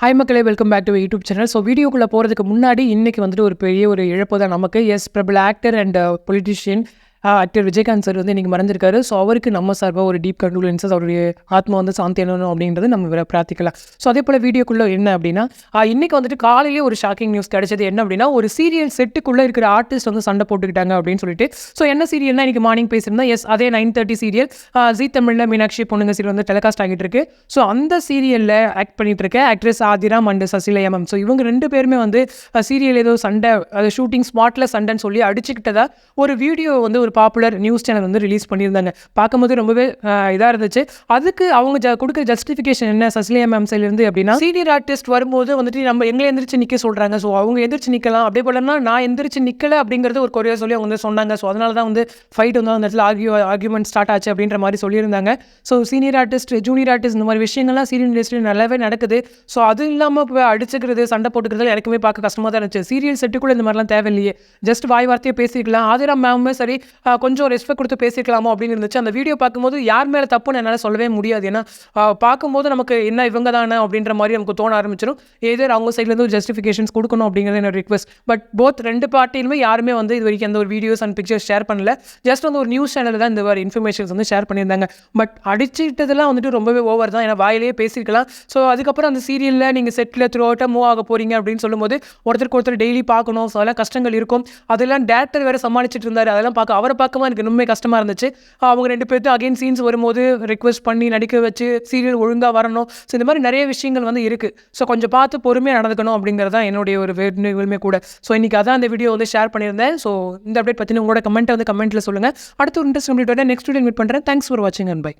Hi மக்களே welcome back to YouTube channel so வீடியோக்குள்ளே போகிறதுக்கு முன்னாடி இன்றைக்கி வந்துட்டு ஒரு பெரிய ஒரு இழப்பு தான் நமக்கு. எஸ் பிரபல actor and politician actor Vijayakanth sir வந்து இன்றைக்கி மறைஞ்சிருக்காரு ஸோ அவருக்கு நம்ம சார்பாக ஒரு டீப் கண்டோலன்ஸஸ் அவருடைய ஆத்மா வந்து சாந்தி அடையணும் அப்படின்றது நம்ம பிரார்த்திக்கலாம். ஸோ அதே போல் வீடியோக்குள்ளே என்ன அப்படின்னா இன்றைக்கி வந்துட்டு காலையிலே ஒரு ஷாக்கிங் நியூஸ் கிடைச்சது. என்ன அப்படின்னா ஒரு சீரியல் செட்டுக்குள்ளே இருக்கிற ஆர்டிஸ்ட் வந்து சண்டை போட்டுக்கிட்டாங்க அப்படின்னு சொல்லிட்டு. ஸோ என்ன சீரியல்னா இன்றைக்கி மார்னிங் பேசியிருந்தேன் எஸ் அதே நைன் தேர்ட்டி சீரியல் ஜி தமிழில் மீனாட்சி பொண்ணுங்க சீரியல் வந்து டெலிகாஸ்ட் ஆகிட்டு இருக்கு. ஸோ அந்த சீரியலில் ஆக்ட் பண்ணிட்டு இருக்க ஆக்ட்ரஸ் ஆதிராம் அண்ட் சசில மேம் ஸோ இவங்க ரெண்டு பேருமே வந்து சீரியல் ஏதோ சண்டை அது ஷூட்டிங் ஸ்பாட்டில் சண்டைன்னு சொல்லி அடிச்சுக்கிட்டதா ஒரு வீடியோ வந்து ஒரு பாப்புலர் நியூஸ் சேனல் வந்து ரிலீஸ் பண்ணியிருந்தாங்க. பார்க்கும்போது ரொம்பவே இதாக இருந்துச்சு. அதுக்கு அவங்க ஜ கொடுக்குற ஜஸ்டிஃபிகேஷன் என்ன? சசிலியா மேம் சைட்லேருந்து அப்படின்னா சீனியர் ஆர்டிஸ்ட் வரும்போது வந்துட்டு நம்ம எங்களை எந்திரிச்சு நிற்க சொல்கிறாங்க ஸோ அவங்க எந்திரிச்சு நிற்கலாம் அப்படியே போலன்னா நான் எந்திரிச்சு நிற்கல அப்படிங்கிறது ஒரு கொரியா சொல்லி அவங்க வந்து சொன்னாங்க. ஸோ அதனால தான் வந்து ஃபைட் வந்து அந்த இடத்துல ஆர்கியூ ஆர்கியூமெண்ட் ஸ்டார்ட் ஆச்சு அப்படின்ற மாதிரி சொல்லியிருந்தாங்க. So senior artist junior artist இந்த மாதிரி விஷயங்கள்லாம் சீரியல் இண்டஸ்ட்ரியில் நல்லாவே நடக்குது. ஸோ அது இல்லாமல் இப்போ அடிச்சுக்கிறது சண்டை போட்டுக்கிறது எனக்குமே பார்க்க கஷ்டமாக தான் இருந்துச்சு. சீரியல் செட்டுக்குள்ளே இந்த மாதிரிலாம் தேவையில்லையே. ஜஸ்ட் வாய் வார்த்தையை பேசிக்கலாம் ஆதிரா மேமுமே சரி கொஞ்சம் ரெஸ்பெக்ட் கொடுத்து பேசிக்கலாமோ அப்படின்னு இருந்துச்சு. அந்த வீடியோ பார்க்கும்போது யார் மேலே தப்புன்னு என்னால் சொல்லவே முடியாது. ஏன்னா பார்க்கும்போது நமக்கு என்ன இவங்க தானே அப்படின்ற மாதிரி நமக்கு தோண ஆரம்பிச்சிடும் ஏதோ அவங்க சைட்லேருந்து ஒரு ஜஸ்டிஃபிகேஷன்ஸ் கொடுக்கணும் அப்படிங்கிறது என்னோட ரிக்வஸ்ட் பட் போத் ரெண்டு பார்ட்டியிலுமே யாருமே வந்து இது வரைக்கும் எந்த ஒரு வீடியோஸ் அண்ட் பிக்சர்ஸ் ஷேர் பண்ணல. ஜஸ்ட் வந்து ஒரு நியூஸ் சேனலில் தான் இந்த மாதிரி இன்ஃபர்மேஷன்ஸ் வந்து ஷேர் பண்ணியிருந்தாங்க. பட் அடிச்சுட்டதெல்லாம் வந்துட்டு ரொம்பவே ஓவர் தான். ஏன்னா வாயிலேயே பேசியிருக்கலாம். ஸோ அதுக்கப்புறம் அந்த சீரியலில் நீங்கள் செட்டில் த்ரூ அவுட்டாக மூவ் ஆக போகிறீங்க அப்படின்னு சொல்லும்போது ஒருத்தருக்கு ஒருத்தர் டெய்லி பார்க்கணும். ஸோ அதெல்லாம் கஷ்டங்கள் இருக்கும். அதெல்லாம் டேரக்டர் வேறு சமாளிச்சிட்டு இருந்தார். அதெல்லாம் பார்க்க அவர் பார்க்கவும் எனக்கு இன்னுமே கஷ்டமாக இருந்துச்சு. அவங்க ரெண்டு பேர்த்து அகைன் சீன்ஸ் வரும்போது ரிக்வஸ்ட் பண்ணி நடிக்க வச்சு சீரியல் ஒழுங்காக வரணும். ஸோ இந்த மாதிரி நிறைய விஷயங்கள் வந்து இருக்குது ஸோ கொஞ்சம் பார்த்து பொறுமையாக நடந்துக்கணும் அப்படிங்கிறது தான் என்னுடைய ஒரு வேண்டுகோளுமே கூட. ஸோ இன்றைக்கி அதான் அந்த வீடியோ வந்து ஷேர் பண்ணியிருந்தேன். ஸோ இந்த அப்டேட் பற்றின உங்களோட கமெண்ட்டை வந்து கமெண்ட்டில் சொல்லுங்கள் அடுத்த ஒரு interest complete next video meet பண்ணுறேன் தேங்க்ஸ் ஃபார் வாட்சிங் அண்ட் பை